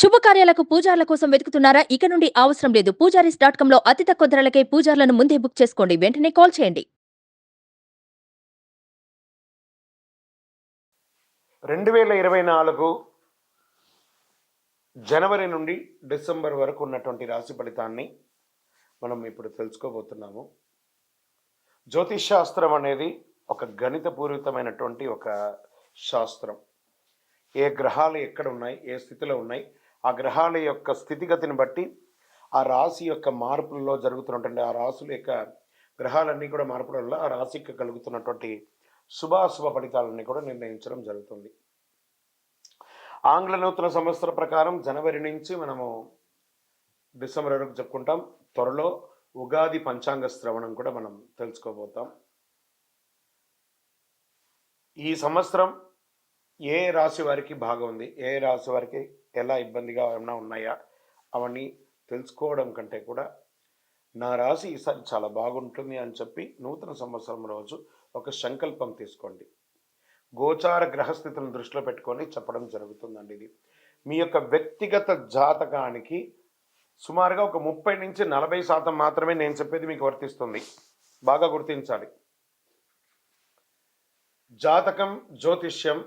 శుభకార్యాలకు పూజార్ల కోసం వెతుకుతున్నారా? ఇక నుండి అవసరం లేదు. పూజారీస్ డాట్ కాంలో అతి తక్కువ ధరలకే పూజార్లను ముందే బుక్ చేసుకోండి. వెంటనే కాల్ చేయండి. రెండు వేల ఇరవై నాలుగు జనవరి నుండి డిసెంబర్ వరకు ఉన్నటువంటి రాశి ఫలితాన్ని మనం ఇప్పుడు తెలుసుకోబోతున్నాము. జ్యోతిష్ శాస్త్రం అనేది ఒక గణితపూరితమైనటువంటి ఒక శాస్త్రం. ఏ గ్రహాలు ఎక్కడ ఉన్నాయి? ఏ స్థితిలో ఉన్నాయి? ఆ గ్రహాల యొక్క స్థితిగతిని బట్టి ఆ రాశి యొక్క మార్పులలో జరుగుతున్నటువంటి ఆ రాశుల యొక్క గ్రహాలన్నీ కూడా మార్పుల వల్ల ఆ రాశికి కలుగుతున్నటువంటి శుభాశుభ ఫలితాలన్నీ కూడా నిర్ణయించడం జరుగుతుంది. ఆంగ్ల నూతన సంవత్సర ప్రకారం జనవరి నుంచి మనము డిసెంబర్ వరకు చెప్పుకుంటాం త్వరలో ఉగాది పంచాంగ శ్రవణం కూడా మనం తెలుసుకోబోతాం. ఈ సంవత్సరం ఏ రాశి వారికి బాగా ఉంది ఏ రాశి వారికి ఎలా ఇబ్బందిగా ఏమైనా ఉన్నాయా? అవన్నీ తెలుసుకోవడం కంటే కూడా నా రాశి ఈసారి చాలా బాగుంటుంది అని చెప్పి నూతన సంవత్సరం రోజు ఒక సంకల్పం తీసుకోండి. గోచార గ్రహస్థితులను దృష్టిలో పెట్టుకొని చెప్పడం జరుగుతుందండి ఇది. మీ యొక్క వ్యక్తిగత జాతకానికి సుమారుగా ఒక ముప్పై నుంచి నలభై శాతం మాత్రమే నేను చెప్పేది మీకు వర్తిస్తుంది. బాగా గుర్తించాలి. జాతకం జ్యోతిష్యం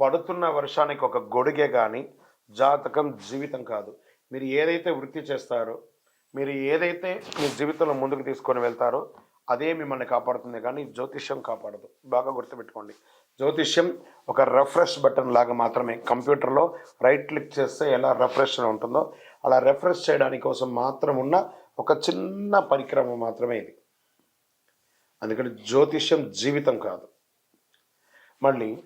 పడుతున్న వర్షానికి ఒక గొడుగే కానీ జాతకం జీవితం కాదు. మీరు ఏదైతే వృత్తి చేస్తారో మీరు ఏదైతే మీ జీవితంలో ముందుకు తీసుకొని వెళ్తారో అదే మిమ్మల్ని కాపాడుతుంది. కానీ జ్యోతిష్యం కాపాడదు. బాగా గుర్తుపెట్టుకోండి. జ్యోతిష్యం ఒక రిఫ్రెష్ బటన్ లాగా మాత్రమే. కంప్యూటర్లో రైట్ క్లిక్ చేస్తే ఎలా రెఫ్రెష్ ఉంటుందో అలా రిఫ్రెష్ చేయడానికి కోసం మాత్రం ఉన్న ఒక చిన్న పరిక్రమ మాత్రమే ఇది. అందుకని జ్యోతిష్యం జీవితం కాదు. మళ్ళీ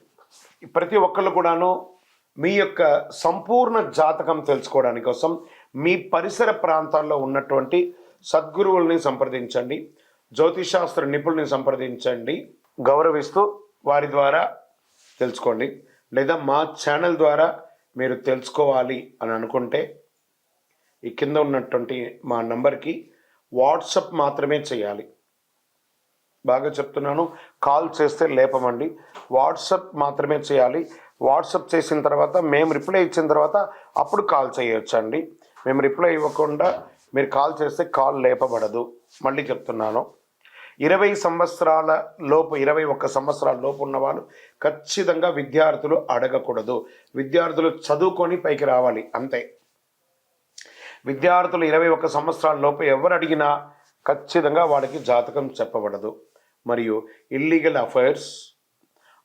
ప్రతి ఒక్కళ్ళు కూడాను మీ యొక్క సంపూర్ణ జాతకం తెలుసుకోవడానికి కోసం మీ పరిసర ప్రాంతాల్లో ఉన్నటువంటి సద్గురువుల్ని సంప్రదించండి జ్యోతిషాస్త్ర నిపుణుల్ని సంప్రదించండి గౌరవిస్తూ వారి ద్వారా తెలుసుకోండి లేదా మా ఛానల్ ద్వారా మీరు తెలుసుకోవాలి అని అనుకుంటే ఈ కింద ఉన్నటువంటి మా నంబర్కి వాట్సప్ మాత్రమే చేయాలి. బాగా చెప్తున్నాను కాల్ చేస్తే లేపమండి. వాట్సప్ మాత్రమే చేయాలి. వాట్సప్ చేసిన తర్వాత మేము రిప్లై ఇచ్చిన తర్వాత అప్పుడు కాల్ చేయొచ్చండి. మేము రిప్లై ఇవ్వకుండా మీరు కాల్ చేస్తే కాల్ లేపబడదు. మళ్ళీ చెప్తున్నాను. ఇరవై సంవత్సరాల లోపు ఇరవై ఒక్క సంవత్సరాల లోపు ఉన్నవాళ్ళు ఖచ్చితంగా విద్యార్థులు అడగకూడదు. విద్యార్థులు చదువుకొని పైకి రావాలి అంతే. విద్యార్థులు ఇరవై ఒక్క సంవత్సరాల లోపు ఎవరు అడిగినా ఖచ్చితంగా వాడికి జాతకం చెప్పబడదు. మరియు ఇల్లీగల్ అఫైర్స్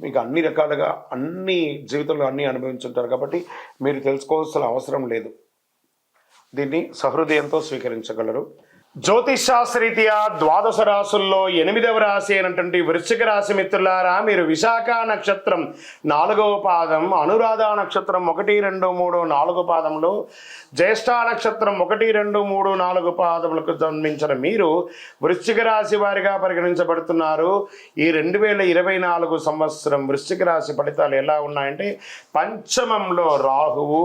మీకు అన్ని రకాలుగా అన్ని జీవితంలో అన్నీ అనుభవించుంటారు కాబట్టి మీరు తెలుసుకోవాల్సిన అవసరం లేదు. దీన్ని సహృదయంతో స్వీకరించగలరు. జ్యోతిషాస్త్రరీత్యా ద్వాదశ రాసుల్లో ఎనిమిదవ రాశి అయినటువంటి వృశ్చిక రాశి మిత్రులారా మీరు విశాఖ నక్షత్రం నాలుగవ పాదం అనురాధ నక్షత్రం ఒకటి రెండు మూడు నాలుగు పాదములు జ్యేష్ఠ నక్షత్రం ఒకటి రెండు మూడు నాలుగు పాదములకు జన్మించిన మీరు వృశ్చిక రాశి వారిగా పరిగణించబడుతున్నారు. ఈ రెండు వేల ఇరవై నాలుగు సంవత్సరం వృశ్చిక రాశి ఫలితాలు ఎలా ఉన్నాయంటే పంచమంలో రాహువు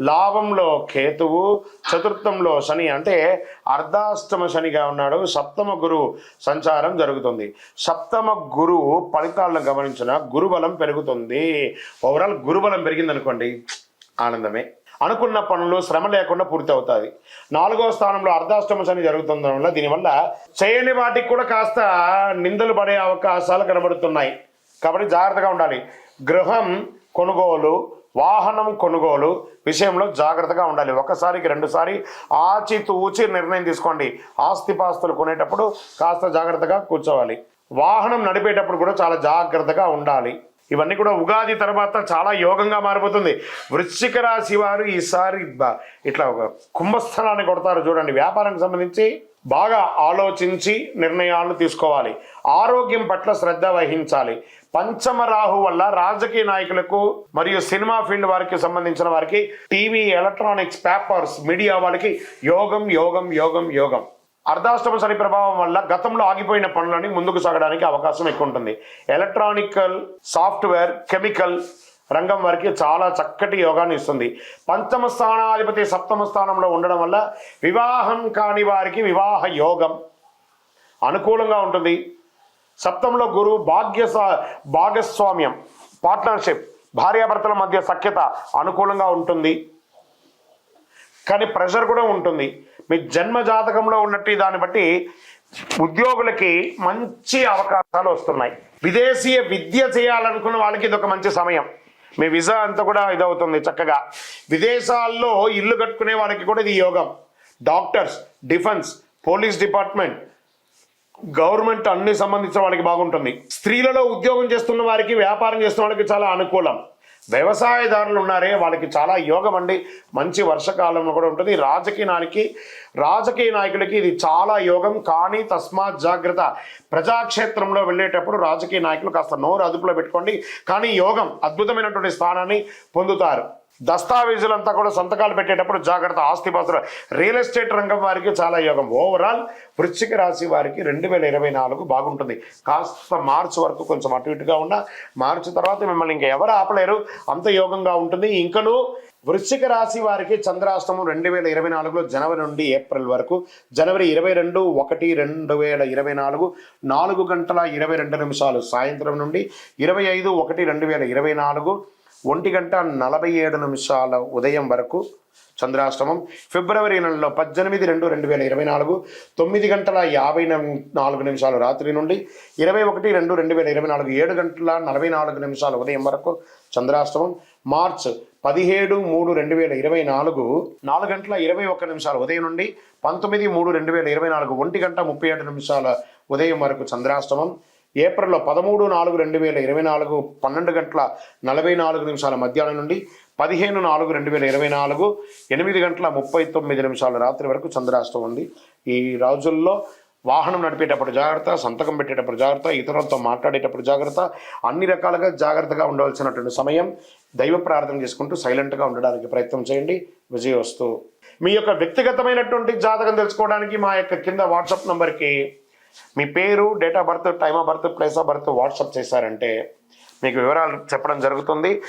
లాభంలో కేతువు చతుర్థంలో శని. అంటే అర్ధాష్టమ శనిగా ఉన్నాడు. సప్తమ గురువు సంచారం జరుగుతుంది. సప్తమ గురువు ఫలితాలను గమనించిన గురుబలం పెరుగుతుంది. ఓవరాల్ గురుబలం పెరిగింది అనుకోండి ఆనందమే. అనుకున్న పనులు శ్రమ లేకుండా పూర్తి అవుతుంది నాలుగో స్థానంలో అర్ధాష్టమ శని జరుగుతుండడం వల్ల దీనివల్ల చేయని వాటికి కూడా కాస్త నిందలు పడే అవకాశాలు కనబడుతున్నాయి. కాబట్టి జాగ్రత్తగా ఉండాలి. గృహం కొనుగోలు వాహనం కొనుగోలు విషయంలో జాగ్రత్తగా ఉండాలి. ఒకసారికి రెండుసారి ఆచితూచి నిర్ణయం తీసుకోండి. ఆస్తిపాస్తులు కొనేటప్పుడు కాస్త జాగ్రత్తగా కూర్చోవాలి. వాహనం నడిపేటప్పుడు కూడా చాలా జాగ్రత్తగా ఉండాలి. ఇవన్నీ కూడా ఉగాది తర్వాత చాలా యోగంగా మారిపోతుంది. వృశ్చిక రాశి వారు ఈసారి ఇట్లా ఒక కుంభస్థలాన్ని కొడతారు చూడండి. వ్యాపారానికి సంబంధించి బాగా ఆలోచించి నిర్ణయాలు తీసుకోవాలి. ఆరోగ్యం పట్ల శ్రద్ధ వహించాలి. పంచమ రాహు వల్ల రాజకీయ నాయకులకు మరియు సినిమా ఫీల్డ్ వారికి సంబంధించిన వారికి టీవీ ఎలక్ట్రానిక్స్ పేపర్స్ మీడియా వాళ్ళకి యోగం యోగం యోగం యోగం. అర్ధాష్టమ శని ప్రభావం వల్ల గతంలో ఆగిపోయిన పనులని ముందుకు సాగడానికి అవకాశం ఎక్కువ ఉంటుంది. ఎలక్ట్రానికల్ సాఫ్ట్వేర్ కెమికల్ రంగం వారికి చాలా చక్కటి యోగాన్ని ఇస్తుంది. పంచమ స్థానాధిపతి సప్తమ స్థానంలో ఉండడం వల్ల వివాహం కాని వారికి వివాహ యోగం అనుకూలంగా ఉంటుంది. సప్తంలో గురువు భాగ్య భాగస్వామ్యం పార్ట్నర్షిప్ భార్యాభర్తల మధ్య సఖ్యత అనుకూలంగా ఉంటుంది. కానీ ప్రెషర్ కూడా ఉంటుంది. మీ జన్మ జాతకంలో ఉన్నట్టు దాన్ని బట్టి ఉద్యోగులకి మంచి అవకాశాలు వస్తున్నాయి. విదేశీయ విద్య చేయాలనుకున్న వాళ్ళకి ఇది ఒక మంచి సమయం. మీ విజా అంతా కూడా ఇదవుతుంది చక్కగా. విదేశాల్లో ఇల్లు కట్టుకునే వాళ్ళకి కూడా ఇది యోగం. Doctors defence police department government అన్ని సంబంధించిన వాళ్ళకి బాగుంటుంది. స్త్రీలలో ఉద్యోగం చేస్తున్న వారికి వ్యాపారం చేస్తున్న వాళ్ళకి చాలా అనుకూలం. వ్యవసాయదారులు ఉన్నారే వాళ్ళకి చాలా యోగం అండి మంచి వర్షకాలంలో కూడా ఉంటుంది. రాజకీయ నాయకి రాజకీయ నాయకులకి ఇది చాలా యోగం. కానీ తస్మాత్ జాగ్రత్త. ప్రజాక్షేత్రంలో వెళ్ళేటప్పుడు రాజకీయ నాయకులు కాస్త నోరు అదుపులో పెట్టుకోండి. కానీ యోగం అద్భుతమైనటువంటి స్థానాన్ని పొందుతారు. దస్తావేజులంతా కూడా సంతకాలు పెట్టేటప్పుడు జాగ్రత్త ఆస్తి పాత్ర రియల్ ఎస్టేట్ రంగం వారికి చాలా యోగం. ఓవరాల్ వృశ్చిక రాశి వారికి రెండు వేల ఇరవై నాలుగు బాగుంటుంది. కాస్త మార్చి వరకు కొంచెం అటు ఇటుగా ఉన్న మార్చి తర్వాత మిమ్మల్ని ఇంకా ఎవరు ఆపలేరు అంత యోగంగా ఉంటుంది. ఇంకను వృశ్చిక రాశి వారికి చంద్రాష్టమం రెండు వేల ఇరవై నాలుగులో జనవరి నుండి ఏప్రిల్ వరకు జనవరి ఇరవై రెండు ఒకటి రెండు వేల ఇరవై నాలుగు నాలుగు గంటల ఇరవై రెండు నిమిషాలు. సాయంత్రం నుండి ఇరవై ఐదు ఒకటి రెండు వేల ఇరవై నాలుగు ఒంటి గంట నలభై ఏడు నిమిషాల ఉదయం వరకు చంద్రాష్టమం. ఫిబ్రవరి నెలలో పద్దెనిమిది రెండు రెండు వేల ఇరవై నాలుగు తొమ్మిది గంటల యాభై నాలుగు నిమిషాలు రాత్రి నుండి ఇరవై ఒకటి రెండు రెండు వేల ఇరవై నాలుగు ఏడు గంటల నలభై నాలుగు నిమిషాల ఉదయం వరకు చంద్రాష్టమం. మార్చ్ పదిహేడు మూడు రెండు వేల ఇరవై నాలుగు నాలుగు గంటల ఇరవై ఒక్క నిమిషాల ఉదయం నుండి పంతొమ్మిది మూడు రెండు వేల ఇరవై నాలుగు ఒంటి గంట ముప్పై ఏడు నిమిషాల ఉదయం వరకు చంద్రాష్టమం. ఏప్రిల్లో పదమూడు నాలుగు రెండు వేల ఇరవై నాలుగు పన్నెండు గంటల నలభై నాలుగు నిమిషాల మధ్యాహ్నం నుండి పదిహేను నాలుగు రెండు వేల ఇరవై నాలుగు ఎనిమిది గంటల ముప్పై తొమ్మిది నిమిషాల రాత్రి వరకు చంద్రాష్టం ఉంది. ఈ రోజుల్లో వాహనం నడిపేటప్పుడు జాగ్రత్త సంతకం పెట్టేటప్పుడు జాగ్రత్త ఇతరులతో మాట్లాడేటప్పుడు జాగ్రత్త అన్ని రకాలుగా జాగ్రత్తగా ఉండవలసినటువంటి సమయం దైవ ప్రార్థన చేసుకుంటూ సైలెంట్గా ఉండడానికి ప్రయత్నం చేయండి. విజయవస్తు. మీ యొక్క వ్యక్తిగతమైనటువంటి జాతకం తెలుసుకోవడానికి మా యొక్క కింద వాట్సాప్ నంబర్కి మీ పేరు date of birth time of birth place of birth WhatsApp చేశారంటే మీకు వివరాలు చెప్పడం జరుగుతుంది.